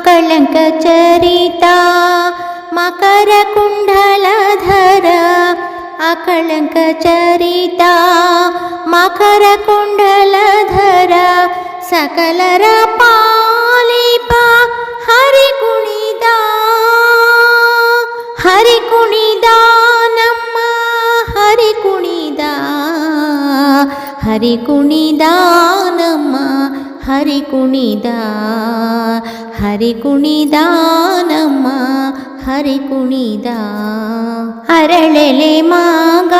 अकलङ्कचरिता मकरकुण्डलधर अकलङ्कचरिता मकरकुण्डलधर कुण्डल धर सकलर पालिपा हरि कुणी हरि कुणि दानम् हरि ಹರಿ ಕುಣಿದ ಹರಿ ಕುಣಿದ ನಮ್ಮ ಹರಿ ಕುಣಿದ ಹರಿ ಕುಣಿದ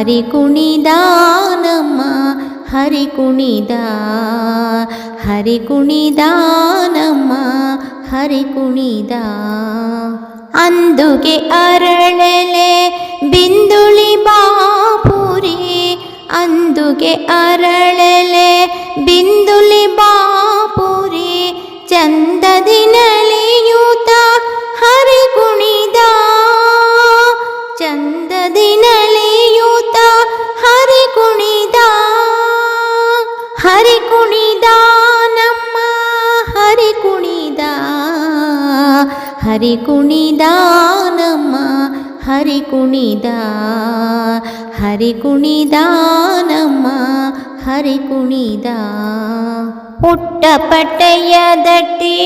ಹರಿ ಕುಣಿದ ನಮ್ಮ ಹರಿ ಕುಣಿದ. ಹರಿ ಕುಣಿದ ನಮ್ಮ ಹರಿ ಕುಣಿದ. ಅಂದುಗೆ ಅರಳೆಲೆ ಬಿಂದುಳಿ ಬಾಪುರಿ, ಅಂದುಗೆ ಅರಳೆಲೆ ಬಿಂದುಲಿ హరి కుణిదానమ్మ హరి కుణిదా హరి కుణిదానమ్మ హరి కుణిదా హరి కుణిదానమ్మ హరి కుణిదా. పుట్టపట్టయ్యదట్టి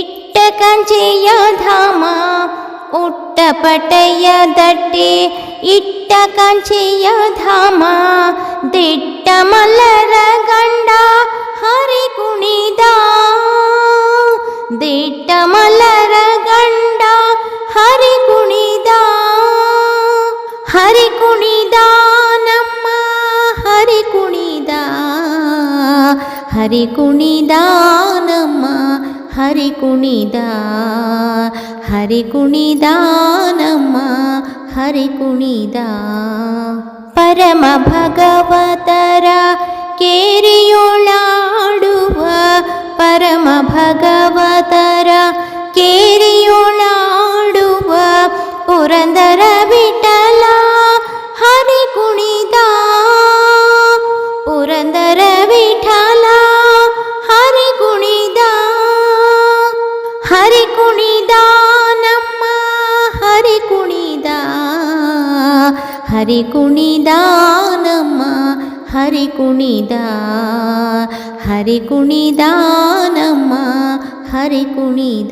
ఇట్ట కంచెయ్యధామ పుట్టపట్టయ్యదట్టి ఇట్ట కంచెయ్యధామ దిట్ట మలరా ಹರಿ ಕುಣಿದ ನಮ್ಮ ಹರಿ ಕುಣಿದ ಹರಿ ಕುಣಿದ ನಮ್ಮ ಹರಿ ಕುಣಿದ ಪರಮ ಭಗವತರ ಕೇರಿಯೊಳಾಡುವ ಪರಮ ಭಗವತರ ಕೇರಿಯೊಳಾಡುವ ಪುರಂದರ ವಿಠಲ हरि कुणिदन हरि कुणि हरि कुणि दानरि कुणि